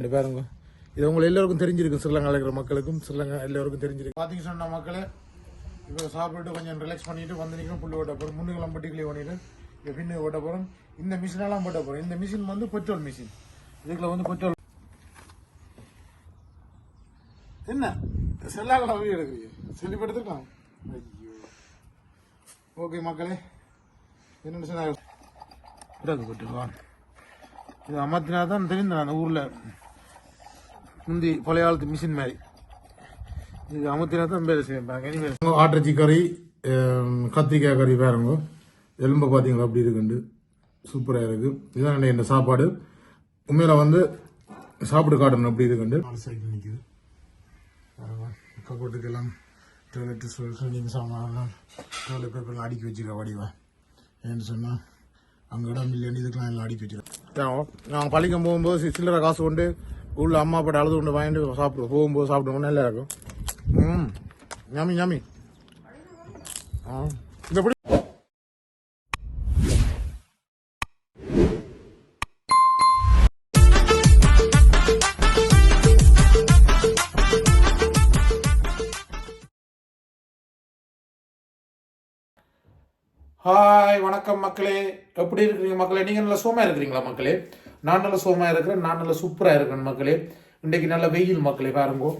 ரெண்டு பாருங்க. இது உங்களை எல்லோருக்கும் தெரிஞ்சிருக்கும். ஸ்ரீலங்கா இருக்கிற மக்களுக்கும் ஸ்ரீலங்கா எல்லோருக்கும் தெரிஞ்சிருக்கு பார்த்தீங்க சொன்ன மக்களே இப்போ சாப்பிட்டு கொஞ்சம் ரிலாக்ஸ் பண்ணிட்டு வந்து நிற்கும் ஓட்ட போகிறோம் முன்னுக்கெல்லாம் பட்டிக்கலி கிளி பண்ணிட்டு இப்போ பின்னு ஓட்ட போகிறோம் இந்த மிஷினெல்லாம் போட்ட போகிறோம் இந்த மிஷின் வந்து பெட்ரோல் மிஷின் இதுக்குள்ள வந்து பெட்ரோல் என்ன? செல்லாக வீடியோ எடுக்கிறீங்க சொல்லி ஐயோ. ஓகே மக்களே. என்னென்னு சொன்னாங்க இருக்கு இது அமர்த்தினா தான் தெரிந்தேன் அந்த ஊரில். முந்தி பழைய காலத்து மிஷின் மாதிரி. இது அமர்த்தினா தான் வேலை செய்வாங்க ஆட்டச்சி கறி கத்திரிக்காய் கறி பாருங்க எலும்பை பார்த்தீங்களா அப்படி இருக்குண்டு. சூப்பராக இருக்கு. இதுதான் என்ன சாப்பாடு. உண்மையில வந்து சாப்பிட்டு காட்டணும். அப்படி இருக்குண்டு. சைக்கிள் நிற்குது கக்கோட்டுக்கெல்லாம் டாய்லெட் கிளீனிங் சாமான் டாய்லெட் பேப்பர்லாம் அடுக்கி வச்சிருக்க வடிவா. ஏன்னு சொன்னால் அங்கே இடம் இல்லைன்னு இதுக்கெல்லாம் எல்லாம் அடுக்கி வச்சிருக்கேன். நாங்கள் பள்ளிக்கம் போகும்போது சில்லறை காசு கொண்டு உள்ள அம்மா அப்பா அழுது கொண்டு வாங்கிட்டு சாப்பிடுவோம் போகும்போது சாப்பிடுவோம் நல்லா இருக்கும். ம். ஞாமி ஞாமி. ஆ. இந்த எப்படி ஹாய் வணக்கம் மக்களே. எப்படி இருக்கிறீங்க மக்களே? நீங்கள் நல்லா சோமா இருக்கிறீங்களா மக்களே? நான் நல்ல சோமா இருக்கிறேன் நான் நல்ல சூப்பராக இருக்கிறேன் மக்களே. இன்றைக்கு நல்ல வெயில் மக்களே பாருங்கோ.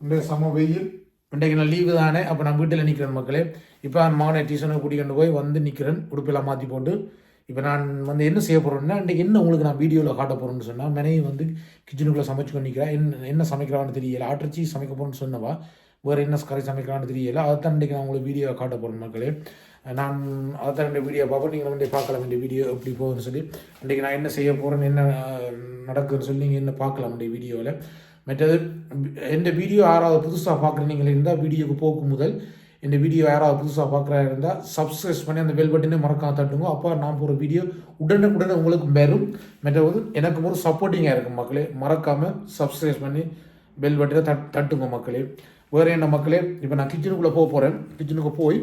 இன்றைக்கு சம வெயில். இன்றைக்கு நான் லீவு தானே அப்போ நான் வீட்டில் நிற்கிறேன் மக்களே. இப்போ நான் மகனை டியூஷனை கூட்டிகிட்டு போய் வந்து நிற்கிறேன் உடுப்பெல்லாம் மாற்றி போட்டு. இப்போ நான் வந்து என்ன செய்ய போகிறேன்னா இன்றைக்கி என்ன உங்களுக்கு நான் வீடியோவில் காட்ட போகிறேன்னு சொன்னால் மனைவி வந்து கிச்சனுக்குள்ளே சமைச்சு கொண்டிருக்கிறேன் என்ன என்ன சமைக்கிறான்னு தெரியல. ஆட்டரிச்சி சமைக்க போகிறேன்னு சொன்னவா. வேறு என்ன கறி சமைக்கலாம்னு தெரியல. அதைத்தான் இன்றைக்கி நான் உங்களுக்கு வீடியோ காட்ட போகிறேன் மக்களே. நான் அதான் இந்த வீடியோ பார்ப்போம். நீங்கள் வந்து பார்க்கலாம். இந்த வீடியோ எப்படி போகுதுன்னு சொல்லி. இன்றைக்கி நான் என்ன செய்ய போகிறேன்னு என்ன நடக்குதுன்னு சொல்லி நீங்கள் என்ன பார்க்கலாம் வேண்டிய வீடியோவில் மற்றது எந்த வீடியோ யாராவது புதுசாக பார்க்குற நீங்கள் இருந்தால் வீடியோக்கு போக்கு முதல். இந்த வீடியோ யாராவது புதுசாக பார்க்குறா இருந்தால் சப்ஸ்கிரைப் பண்ணி அந்த பெல் பட்டனே மறக்காம தட்டுங்க. அப்போ நான் போகிற வீடியோ உடனுக்குடனே உங்களுக்கு வரும். மற்றது எனக்கு ஒரு சப்போர்ட்டிங்காக இருக்கும் மக்களே. மறக்காமல் சப்ஸ்கிரைப் பண்ணி பெல் பட்டனை தட் தட்டுங்க மக்களே. வேறு என்ன மக்களே? இப்போ நான் கிச்சனுக்குள்ளே போக போகிறேன் கிச்சனுக்கு போய்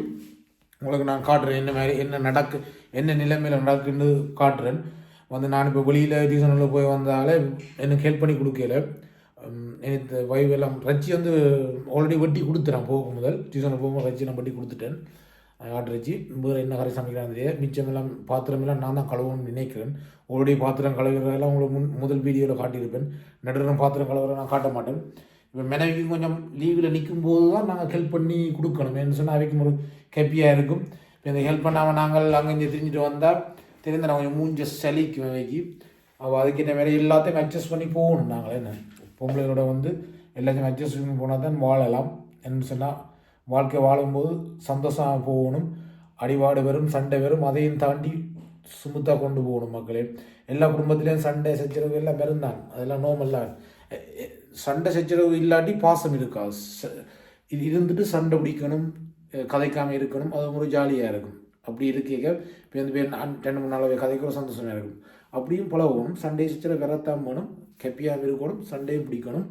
உங்களுக்கு நான் காட்டுறேன் என்ன மாதிரி என்ன நடக்கு என்ன நிலைமையில் நடக்குன்னு காட்டுறேன். வந்து நான் இப்போ வெளியில் டியூஷனில் போய் வந்தாலே எனக்கு ஹெல்ப் பண்ணி கொடுக்கல. உம், எனக்கு வைவ் எல்லாம் ரச்சி வந்து ஆல்ரெடி வெட்டி கொடுத்துறேன் போகும் முதல் டியூஷனில் போகும்போது ரச்சி நான் வெட்டி கொடுத்துட்டேன். ஆட்டு ரச்சி வேறு என்ன கரை சமைக்கிறான்னு தெரியாது மிச்சம் எல்லாம் பாத்திரம் எல்லாம் நான் தான் கழுவணும்னு நினைக்கிறேன். ஆல்ரெடி பாத்திரம் கழுவுறதெல்லாம் உங்களுக்கு முன் முதல் வீடியோவில் காட்டியிருப்பேன். நடுறேன் பாத்திரம் கழுவுற நான் காட்ட மாட்டேன். இப்போ மனைவிக்கு கொஞ்சம் லீவில் நிற்கும் போது தான் நாங்கள் ஹெல்ப் பண்ணி கொடுக்கணும். ஏன்னு சொன்னால் அவைக்கும் ஒரு ஹாப்பியாக இருக்கும். இப்போ இந்த ஹெல்ப் பண்ணாமல் நாங்கள் அங்கே இங்கே தெரிஞ்சுட்டு வந்தால் தெரிந்த நான் கொஞ்சம் மூஞ்ச சலிக்கும் அவைக்கு அவள் அதுக்கேற்ற மாதிரி எல்லாத்தையும் அட்ஜஸ்ட் பண்ணி போகணும் நாங்கள். என்ன? பொம்பளைகளோட வந்து எல்லாத்தையும் அட்ஜஸ்ட் பண்ணி போனால் தான் வாழலாம். என்ன சொன்னால் வாழ்க்கை வாழும்போது சந்தோஷமாக போகணும். அடிபாடு வரும் சண்டை வரும் அதையும் தாண்டி சுமுத்தாக கொண்டு போகணும் மக்களே. எல்லா குடும்பத்திலையும் சண்டை சச்சரவு எல்லாம் வரும் தான் அதெல்லாம் நோமல்லாம் சண்டை சச்சரவு இல்லாட்டி பாசம் இருக்கா? ச- இது இருந்துட்டு சண்டை பிடிக்கணும் கதைக்காமல் இருக்கணும் அது ஒரு ஜாலியாக இருக்கும். அப்படி இருக்க இப்போ வந்து பேர் ரெண்டு மூணு நாளாவே கதைக்கிற சந்தோஷமாக இருக்கும். அப்படியும் பழகணும் சண்டை சச்சரவு வரத்தான் போகணும் கெப்பியாக இருக்கணும் சண்டையும் பிடிக்கணும்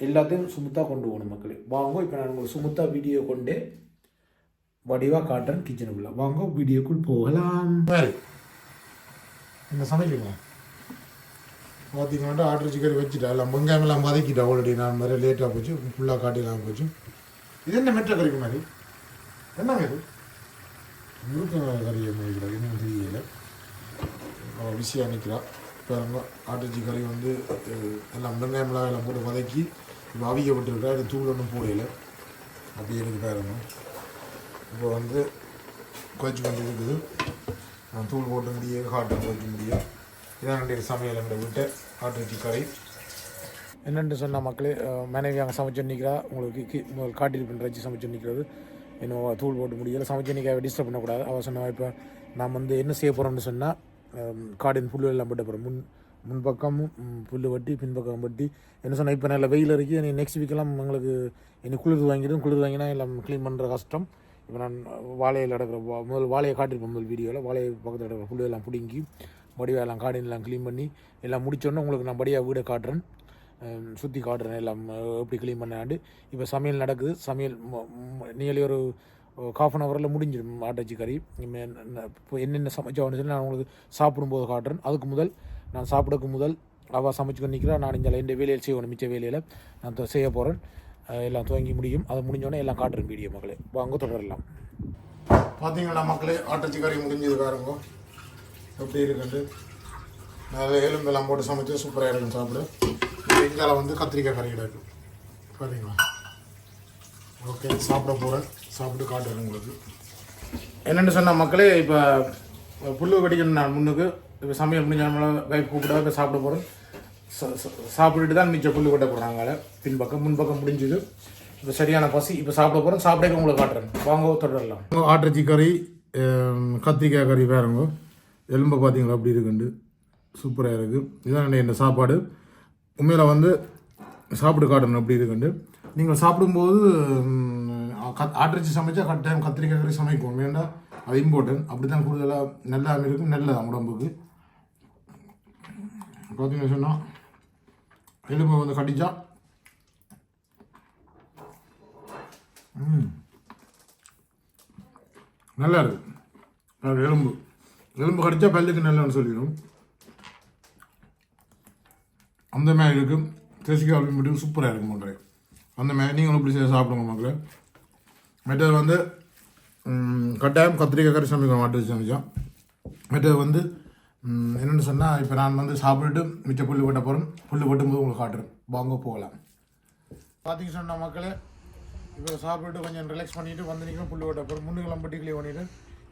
எல்லாத்தையும் சுமுத்தாக கொண்டு போகணும் மக்களே. வாங்க இப்போ நான் உங்களுக்கு சுமுத்தாக வீடியோ கொண்டே வடிவாக காட்டுறேன் கிச்சனுக்குள்ளே. வாங்க வீடியோக்குள் போகலாம். இந்த சமைக்கலாம் பார்த்தீங்கன்னா ஆர்டர் சிக்கன் வச்சுட்டா. எல்லாம் வெங்காயம் எல்லாம் வதக்கிட்டா ஆல்ரெடி நான் மாதிரி லேட்டாக போச்சு. ஃபுல்லாக காட்டிலாம் போச்சு. இது என்ன மெட்ரோ கறிக்கு மாதிரி? என்னங்க இது முருக்க கறி முடிக்கிறா. இன்னும் தெரியல. அவள் பிஸியாக நிற்கிறா பாருங்க ஆட்டுச்சி கறி வந்து எல்லாம் வெங்காயம்லாம் எல்லாம் போட்டு வதக்கி இப்போ அவிக்கப்பட்டிருக்கா இது தூள் ஒன்றும் போடையில அப்படியே இருக்கு பாருங்க இப்போ வந்து கொதிச்சு கொஞ்சம் இருக்குது. நான் தூள் போட்டு முடியும் காட்டன் வைக்க முடியும் இதான் என்னுடைய சமையல் எங்களை விட்டு. ஆட்டுச்சி கறி என்னென்று சொன்னால் மக்களே மனைவி அங்கே சமைச்சு நிற்கிறா உங்களுக்கு கி- முதல் காட்டியிருப்பேன் வச்சு சமைச்சு நிற்கிறது இன்னும் தூள் போட்டு முடியல. சமைச்சு நிற்க டிஸ்டர்ப் பண்ணக்கூடாது. அவள் சொன்னா இப்போ நான் வந்து என்ன செய்ய போகிறோம்னு சொன்னால் காடின் புல் எல்லாம் போட்டு போகிறேன் முன் முன்பக்கமும் புல் வெட்டி பின்பக்கம் வெட்டி. என்ன சொன்னால் இப்போ நல்ல வெயில் இருக்குது நீ நெக்ஸ்ட் வீக்கெல்லாம் எங்களுக்கு இனி குளிர் வாங்கிடும் குளிர் வாங்கினா எல்லாம் க்ளீன் பண்ணுற கஷ்டம். இப்போ நான் வாழையில் நடக்கிற வா- முதல் வாழையை காட்டியிருப்பேன் முதல் வீடியோவில் வாழையை பக்கத்தில் நடக்கிற புல் எல்லாம் பிடுங்கி வடிவா எல்லாம் காடின் க்ளீன் பண்ணி எல்லாம் முடித்தோன்னே உங்களுக்கு நான் படியாக வீடை காட்டுறேன். சுற்றி காட்டுறேன் எல்லாம் எப்படி க்ளீன் பண்ணாண்டு. இப்போ சமையல் நடக்குது. சமையல் நியர்லி ஒரு ஹாஃப் அன் ஹவரில் முடிஞ்சிடும் ஆட்டச்சி கறி. இப்போ என்னென்ன சமைச்சோன்னு சொல்லி நான் உங்களுக்கு சாப்பிடும்போது காட்டுறேன். அதுக்கு முதல் நான் சாப்பிடக்கு முதல் அவள் சமைச்சுக்கொண்டு நிற்கிறேன் நான் இந்த இந்த வேலையில் செய்யணும் மிச்ச வேலையில் நான் செய்ய போகிறேன் எல்லாம் துவங்கி முடியும். அது முடிஞ்சோடனே எல்லாம் காட்டுறேன் வீடியோ மக்களே. வாங்க தொடரலாம். பார்த்தீங்களா மக்களே ஆட்டச்சி கறி முடிஞ்சது பாருங்க. எப்படி இருக்குண்டு நிறைய எலும்பெல்லாம் போட்டு சமைச்சு சூப்பராக இருக்கும் சாப்பிடு. வெங்காயம் வந்து கத்திரிக்காய் கறி கிடக்கு. பார்த்தீங்களா ஓகே சாப்பிட போகிறேன் சாப்பிட்டு காட்டுறேன் உங்களுக்கு. என்னென்னு சொன்ன மக்களே இப்போ புல்லு வெடிக்கணும் நான் முன்னுக்கு. இப்போ சமையல் முடிஞ்ச வைப் கூப்பிட இப்போ சாப்பிட போகிறேன் சாப்பிட்டுட்டு தான் மிச்சம் புல்லு வெட்ட போடுறாங்க பின்பக்கம் முன்பக்கம் முடிஞ்சுது. இப்போ சரியான பசி. இப்போ சாப்பிட போகிறேன் சாப்பிடக்க உங்களுக்கு காட்டுறேன். வாங்க தொடரலாம். ஆட்டிறச்சி கறி கத்திரிக்காய் கறி வேறுங்க எலும்பை பார்த்தீங்களா அப்படி இருக்குண்டு. சூப்பராக இருக்குது இதான் என்ன சாப்பாடு. உண்மையில் வந்து சாப்பிட்டு காட்டணும். அப்படி இருக்குண்டு. நீங்கள் சாப்பிடும்போது கத் ஆட்டரிச்சு சமைச்சா கட்டாயம் கத்திரிக்காய் கறி சமைக்கும் வேண்டாம் அது இம்பார்ட்டன்ட் அப்படி தான் கூடுதலாக நல்லா இருக்கும். நல்லதான் உடம்புக்கு. பார்த்தீங்கன்னு சொன்னால் எலும்பை வந்து கடிச்சா நல்லா இருக்கு. எலும்பு. எலும்பு கடித்தா பல்லுக்கு நல்லன்னு சொல்லிடும். அந்த மாதிரி இருக்கும் தேசிக்காய் அப்படி மட்டும் சூப்பராக இருக்கும் பண்ணுறேன் அந்த மாதிரி நீங்களும் இப்படி செய்து சாப்பிடுங்க மக்களே. மற்றது வந்து கட்டாயம் கத்திரிக்காய் கறி சமைக்க மாட்டு சமைச்சோம் மற்றது வந்து என்னென்னு சொன்னால் இப்போ நான் வந்து சாப்பிட்டுட்டு மிச்ச புல் வெட்ட போகிறேன் புல் வெட்டும்போது உங்களுக்கு காட்டுறேன். வாங்க போகலாம். பார்த்தீங்க சொன்ன மக்களே இப்போ சாப்பிட்டு கொஞ்சம் ரிலாக்ஸ் பண்ணிட்டு வந்து நிற்கிறோம் புல் ஓட்ட போகிறோம் முன்னுக்கெல்லாம் பட்டி கிளி பண்ணிட்டு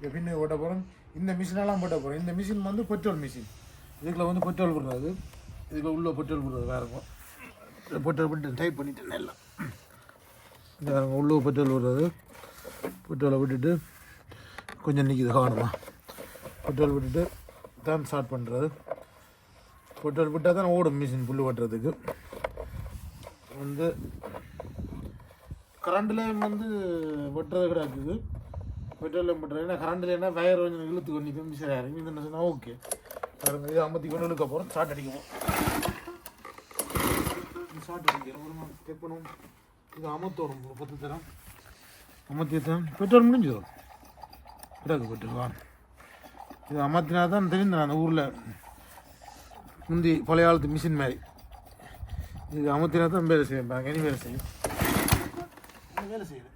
எப்படின்னு ஓட்ட போகிறோம் இந்த மிஷினெல்லாம் போட்ட போகிறோம் இந்த மிஷின் வந்து பெட்ரோல் மிஷின் இதுக்குள்ள வந்து பெட்ரோல் போடுறது. இதுக்குள்ள உள்ளே பெட்ரோல் போடுறது வேற இருக்கும். பெட்ரோல் போட்டு டைப் பண்ணிட்டு நல்லா இந்த உள்ளே பெட்ரோல் விடுறது பெட்ரோலை விட்டுட்டு கொஞ்சம் நிற்கிது காணுமா? பெட்ரோல் விட்டுட்டு தான் ஸ்டார்ட் பண்ணுறது பெட்ரோல் விட்டால் தான் ஓடும் மிஷின் புல் ஓட்டுறதுக்கு வந்து கரண்ட்லேயும் வந்து வெட்டுறது கிடக்குது. பெட்ரோலியம் பெட்ரோல் ஏன்னா கரண்ட் இல்லைன்னா ஃபயர் கொஞ்சம் இழுத்து கொண்டு நிற்கும் சரி இறங்கி என்ன சொன்னால் ஓகே பாருங்க இது ஐம்பத்தி கொண்டு இழுக்க போகிறோம் ஸ்டார்ட் அடிக்குவோம். ஸ்டார்ட் அடிக்கிறோம் ஒரு செக் பண்ணுவோம். இது அமர்த்தோணும் வரும் பத்து தரம். அமர்த்தி தரம் பெட்ரோல் முடிஞ்சிடும் கிடக்கு பெட்ரோல் வா. இது அமர்த்தினா தான் தெரியும் அந்த ஊரில். முந்தி பழைய காலத்து மிஷின் மாதிரி. இது அமர்த்தினா தான் வேலை செய்யும் பாருங்க இனி வேலை செய்யும். வேலை செய்யலை.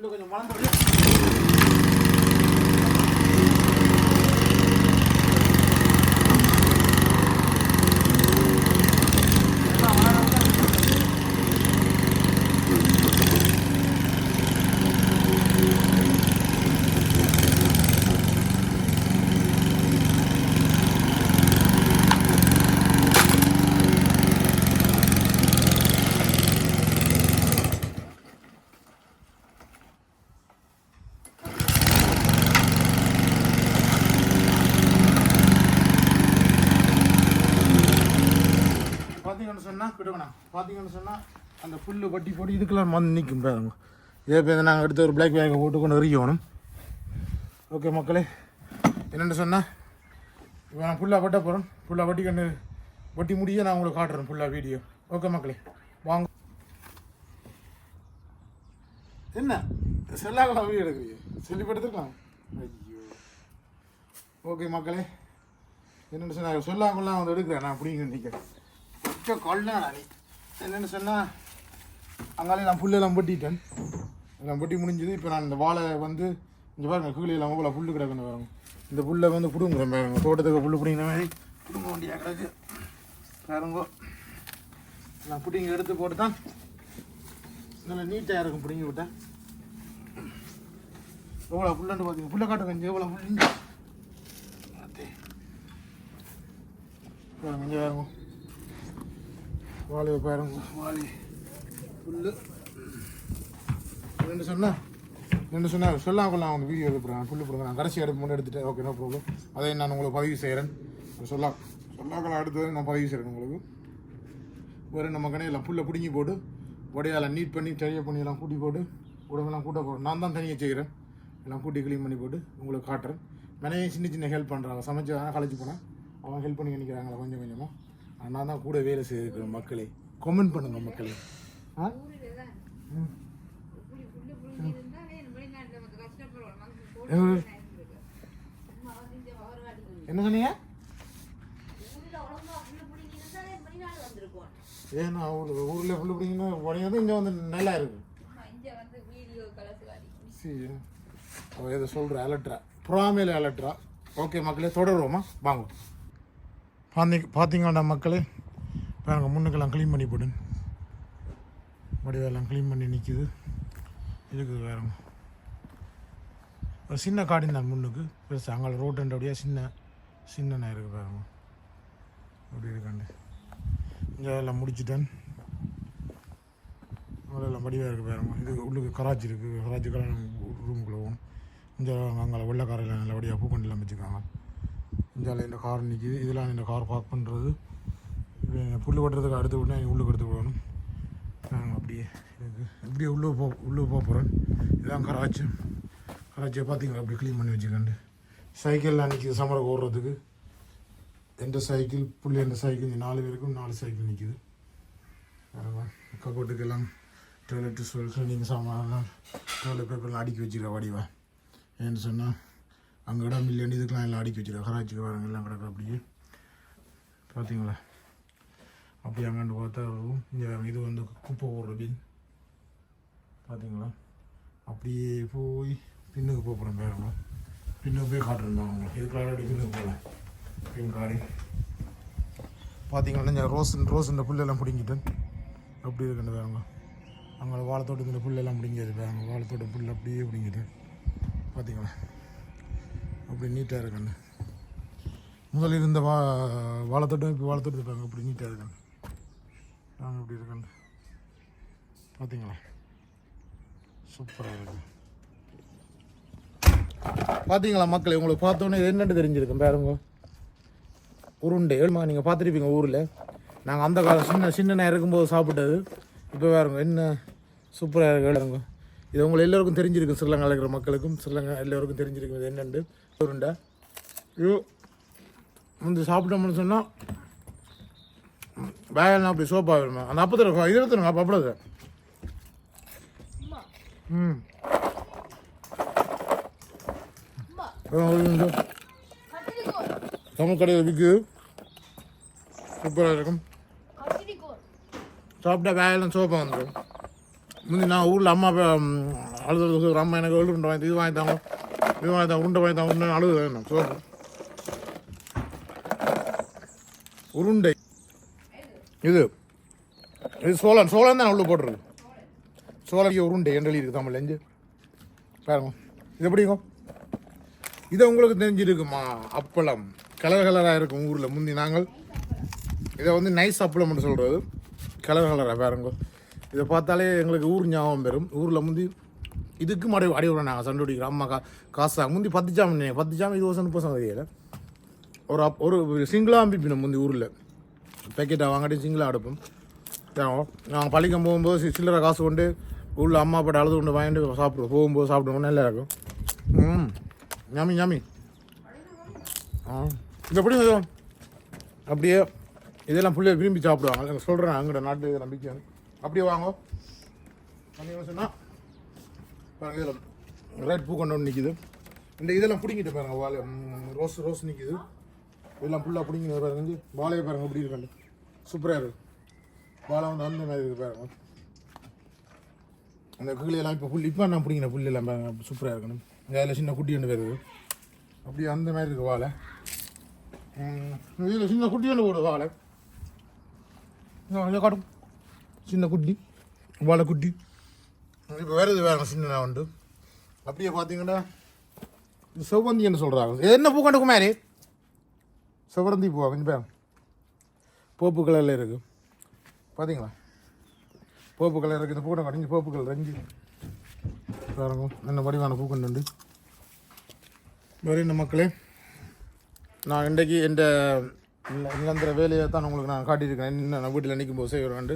புல்லு கொஞ்சம் மலர்ந்து பார்த்தீங்கன்னு சொன்னால் கிட்டவண்ணா பார்த்தீங்கன்னு சொன்னால் அந்த புல்லு வட்டி போட்டு இதுக்கெல்லாம் வந்து நிற்கும் பாருங்க. இதே போய் நாங்கள் எடுத்து ஒரு பிளாக் பேக்கை போட்டு கொண்டு எறியணும் ஓகே மக்களே என்னென்னு சொன்னால் இப்போ நான் ஃபுல்லாக வெட்ட போகிறேன் ஃபுல்லாக வட்டி கண்டு வட்டி முடிய நான் உங்களுக்கு காட்டுறேன் ஃபுல்லாக வீடியோ ஓகே மக்களே வாங்க. என்ன? செல்லாக்கலாம் வீடியோ எடுக்கிறீங்க? சொல்லி படுத்துக்கலாம் ஐயோ. ஓகே மக்களே என்னென்னு சொன்னால் சொல்லாங்கலாம் வந்து எடுக்கிறேன். நான் அப்படிங்க நிற்கிறேன் மிச்ச கொள்ளா நீ. என்னென்னு சொன்னால் அங்காலே நான் புல்லெல்லாம் பொட்டிட்டேன் எல்லாம் ஒட்டி முடிஞ்சது இப்போ நான் இந்த வாழை வந்து இங்கே பாருங்கள் கீழே எல்லாம் போல புல் கிடக்குன்னு பாருங்க. இந்த புல்லை வந்து பிடுங்குறேன் பாருங்க. தோட்டத்துக்கு புல் பிடிங்கிற மாதிரி பிடுங்க வேண்டிய கிடக்கு. பாருங்கோ. நான் பிடிங்க எடுத்து போட்டு தான் நல்லா நீட்டாக இருக்கும் பிடிங்கி விட்டேன் எவ்வளோ புல்லண்டு பார்த்தீங்க புல்லை காட்டு கொஞ்சம் எவ்வளோ புல்லு பாருங்க இங்கே பாருங்க வாழை பாருங்க. வாழை புல்லு. ரெண்டு சொன்னா? ரெண்டு சொன்னா சொல்லாம கொள்ளாம அவங்க வீடியோ எடுப்புறேன் புல்லு போடுங்க. நான் கடைசி எடுப்பு மட்டும் எடுத்துட்டேன். ஓகே நோ ப்ராப்ளம் அதை நான் உங்களுக்கு பதிவு செய்கிறேன் சொல்லா. சொல்லாக்கலாம் அடுத்தது நான் பதிவு செய்கிறேன் உங்களுக்கு. வேறு நம்ம கடையில் புல்லை பிடுங்கி போட்டு உடையால நீட் பண்ணி தெரிய பண்ணி எல்லாம் கூட்டி போட்டு உடம்பெல்லாம் கூட்ட போகிறேன் நான் தான் தனியாக செய்கிறேன் எல்லாம் கூட்டி க்ளீன் பண்ணி போட்டு உங்களுக்கு காட்டுறேன். மனைவி சின்ன சின்ன ஹெல்ப் பண்ணுறாங்க சமைச்சு களைச்சி போனேன் அவன் ஹெல்ப் பண்ணி நிற்கிறாங்களா கொஞ்சம் கொஞ்சமாக அண்ணா தான் கூட வேலை செய்திருக்கிற மக்களே. கமெண்ட் பண்ணுங்க மக்களே. ஆ? ம். என்ன சொன்னீங்க? ஏன்னா அவ்வளோ ஊரில் ஃபுல்லு பிடிங்கன்னா உடனே இங்கே வந்து நல்லா இருக்கு. சரி அவள் எதை சொல்கிற அலட்ரா புறாமையில் அலட்ரா ஓகே மக்களே தொடருவோமா? வாங்க. பார்த்தி பார்த்தீங்கடா மக்களே? பாருங்க முன்னுக்கெல்லாம் க்ளீன் பண்ணி போடு வடிவெல்லாம் க்ளீன் பண்ணி நிற்கிது இருக்குது வேறுங்க ஒரு சின்ன காடின் தான் முன்னுக்கு. பெருசு அங்கே ரோட்டு அப்படியே சின்ன சின்ன இருக்குது பாருங்க. அப்படி இருக்காண்டு. இங்கே எல்லாம் முடிச்சிட்டேன். அதெல்லாம் வடிவாக இருக்குது பாருங்க. இது உள்ளுக்கு கராச்சி இருக்குது கராச்சிக்கெல்லாம் கல்யாணம் ரூமுக்குள்ளே போகணும். இங்கே அங்கே நல்லபடியாக நல்ல வடியாக பூக்கண்டிலாம் வச்சுருக்காங்க. இந்தியாவில் இந்த கார் நிற்கிது இதெல்லாம் இந்த கார் பார்க் பண்ணுறது புல் வெட்டுறதுக்கு அடுத்து உடனே உள்ளுக்கு எடுத்து விடணும் நாங்கள் அப்படியே எனக்கு இப்படியே உள்ளே போ உள்ளே போக போகிறேன் இதான் கராச்சி. கராச்சியை பார்த்தீங்களா? அப்படி க்ளீன் பண்ணி வச்சுக்கண்டு சைக்கிள்லாம் நிற்கிது சமரம் ஓடுறதுக்கு. எந்த சைக்கிள் புள்ளி எந்த சைக்கிள் நாலு பேருக்கும் நாலு சைக்கிள் நிற்கிது கபோர்ட்டுக்கெல்லாம் டாய்லெட்டு சொல் நீங்கள் சாமான் டாய்லெட் பேப்பர்லாம் அடுக்கி வச்சுருக்க வடிவா. ஏன்னு சொன்னால் அங்கே இடம் இல்லைன்னு இதுக்கெலாம் எல்லாம் அடுக்கி வச்சுருக்க. கராச்சிக்கு வரவங்க எல்லாம் கிடக்கு அப்படியே. பார்த்தீங்களா அப்படி அங்காண்டு பார்த்தா room. இது வந்து குப்பை போடுற பின் பார்த்தீங்களா அப்படியே போய் பின்னுக்கு போக போகிறேன் பின்னுக்கு போய் காட்டுருந்தோம் அவங்க இதுக்காக பின்னுக்கு போகலாம் பின் காடி பார்த்தீங்கன்னா இந்த ரோஸ் ரோஸ் இந்த புல்லெல்லாம் பிடிங்கிட்டேன் அப்படி இருக்குன்னு பாருங்க. அங்கே வாழைத்தோட்டத்தில் புல்லெல்லாம் பிடிங்கிறது பாருங்க. வாழைத்தோட்ட புல் அப்படியே பிடிங்கிட்டு. பார்த்தீங்களா அப்படி நீட்டாக இருக்குன்னு முதல்ல இருந்த வா வாழைத்தோட்டம் இப்போ வாழைத்தோட்டத்தை இருப்பாங்க அப்படி நீட்டாக இருக்குன்னு நாங்கள் இப்படி இருக்கேன் பார்த்தீங்களா சூப்பராக இருக்கு பார்த்தீங்களா மக்கள் உங்களுக்கு பார்த்தோன்னே இது என்னன்னு தெரிஞ்சிருக்கும் பாருங்க. உருண்டை. ஏழுமா நீங்கள் பார்த்துருப்பீங்க ஊரில். நாங்கள் அந்த காலம் சின்ன சின்ன நேரம் இருக்கும்போது சாப்பிட்டது. இப்போ வேறுங்க என்ன சூப்பராக இருக்கு வேறுங்க இது உங்களை எல்லோருக்கும் தெரிஞ்சிருக்கும் ஸ்ரீலங்காவில் இருக்கிற மக்களுக்கும் ஸ்ரீலங்கா எல்லோருக்கும் தெரிஞ்சிருக்கும் இது என்னண்டு. உருண்டை. ஐயோ வந்து சாப்பிட்டோம்னு சொன்னால் பேகெல்லாம் அப்படி சோப்பா வேணுமா? அந்த அப்பத்தில் இது எடுத்துருங்க அப்போ அப்படியே ம். தமிழ் கடையில் விற்குது சூப்பராக இருக்கும். சாப்பிட்டா வேலையெல்லாம் சோப்பா வந்துடும் முந்தி நான் ஊரில் அம்மா அப்பா அழுது ஒரு அம்மா எனக்கு வெள்ளு உருண்டை வாங்கி இது வாங்கி தாங்க இது வாங்கி தான் உருண்டை வாங்கி தான் ஒன்று அழுது வேணும் சோப்பு உருண்டை. இது. இது சோளம் சோளம் தான் உள்ள போட்டுருக்கு. சோளம் உருண்டை என்று இருக்குது தமிழ் எஞ்சு பாருங்க. இது எப்படிங்க இது உங்களுக்கு தெரிஞ்சிருக்குமா? அப்பளம். கலர் கலராக இருக்கும் ஊரில் முந்தி நாங்கள். இதை வந்து நைஸ் அப்பளம்னு சொல்கிறது கலர் கலராக பாருங்க. இதை பார்த்தாலே எங்களுக்கு ஊர் ஞாபகம் பெறும் ஊரில் முந்தி இதுக்கு மடி அடி விட நாங்கள் சண்டை பிடிக்கிறோம் அம்மா கா காசா முந்தி பத்து ஜாம் பத்து ஜாம் இது வருஷம் முப்பது தெரியல ஒரு அப் ஒரு சிங்கிளாக அம்பிப்பினோம் முந்தி ஊரில். பேக்கெட்டாக வாங்கிட்டு சிங்கிளாக அடுப்போம். நாங்கள் பள்ளிக்கம் போகும்போது சில்லறை காசு கொண்டு உள்ள அம்மா அப்பா அழுது கொண்டு வாங்கிட்டு சாப்பிடுவோம். போகும்போது சாப்பிடுவோம். நல்லா இருக்கும். ம் ஞாமி ஞாமி. ஆ. இது எப்படி இது? அப்படியே இதெல்லாம் பிள்ளைகள் விரும்பி சாப்பிடுவாங்க. சொல்கிறேன் அங்கிட்ட நாட்டு நம்பிக்கை அப்படியே வாங்க. சொன்னால் பாருங்க இதில் ரெட் பூ கொண்டு நிற்கிது இந்த இதெல்லாம் பிடிங்கிட்டு பாருங்க வாழை. ரோஸ் ரோஸ் நிற்கிது இதெல்லாம் ஃபுல்லாக பிடிங்கிட்டு பாருங்க வாழையை பாருங்க எப்படி இருக்காங்க சூப்பராக இருக்குது வாழை வந்து அந்த மாதிரி இருக்கு பாருங்க. அந்த கிளியெல்லாம் இப்போ புல் இப்போ நான் பிடிங்கின புல் எல்லாம் பாருங்க சூப்பராக இருக்கணும் இங்கே அதில் சின்ன குட்டி ஒன்று வருது. அப்படியே அந்த மாதிரி இருக்குது வாழை. இதில் சின்ன குட்டி ஒன்று போடுது வாழை. காட்டும். சின்ன குட்டி வாழை குட்டி இப்போ வேறு இது வேறு சின்ன உண்டு? அப்படியே பார்த்தீங்கன்னா இது செவ்வந்தின்னு சொல்கிறாங்க என்ன பூ கண்டு குமாரி? செவ்வந்தி பூவா கொஞ்சம் பேர். போப்பு கலரில் இருக்குது பார்த்தீங்களா போப்பு கலர் இருக்குது இந்த பூனை கடைஞ்சி போப்பு கலர் ரெஞ்சு பாருங்க என்ன வடிவான பூக்கண்டு உண்டு. வேறு என்ன மக்களே? நான் இன்றைக்கு இந்த நிரந்தர வேலையை தான் உங்களுக்கு நான் காட்டியிருக்கேன் இன்னும் நான் வீட்டில் நிற்கும் போது செய்வேன்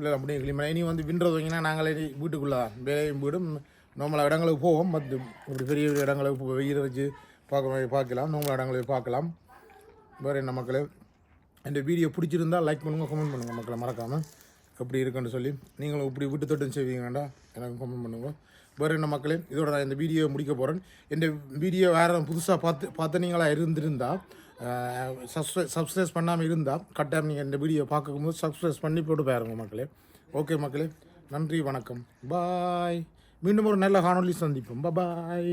பிள்ளைகள் அப்படியே கிளீன் இனி வந்து வின்றது வைங்கன்னா நாங்களே வீட்டுக்குள்ளே தான். வேலையும் வீடும் நார்மலாக இடங்களுக்கு போவோம். மற்ற இப்படி பெரிய பெரிய இடங்களுக்கு போய் வெயில் வச்சு பார்க்க பார்க்கலாம். நம்மள இடங்களுக்கு பார்க்கலாம். வேறு என்ன மக்களே? இந்த வீடியோ பிடிச்சிருந்தா லைக் பண்ணுங்கள் கமெண்ட் பண்ணுங்கள் மக்களை. மறக்காமல் எப்படி இருக்குன்னு சொல்லி. நீங்களும் இப்படி விட்டு செய்வீங்க வேண்டாம். எனக்கு கமெண்ட் பண்ணுங்கள் வேறு என்ன மக்களே? இதோட நான் இந்த வீடியோ முடிக்க போகிறேன் இந்த வீடியோ வேறு புதுசாக பார்த்து பார்த்து நீங்களாக இருந்திருந்தால் சப்ஸ்கிரை சப்ஸ்கிரைஸ் பண்ணாமல் இருந்தால் கட்டாயம் நீங்கள் இந்த வீடியோ பார்க்கும்போது சப்ஸ்கிரைஸ் பண்ணி போட்டு பாருங்க மக்களே. ஓகே மக்களே. நன்றி வணக்கம். பாய் மீண்டும் ஒரு நல்ல காணொலி சந்திப்போம். பாய்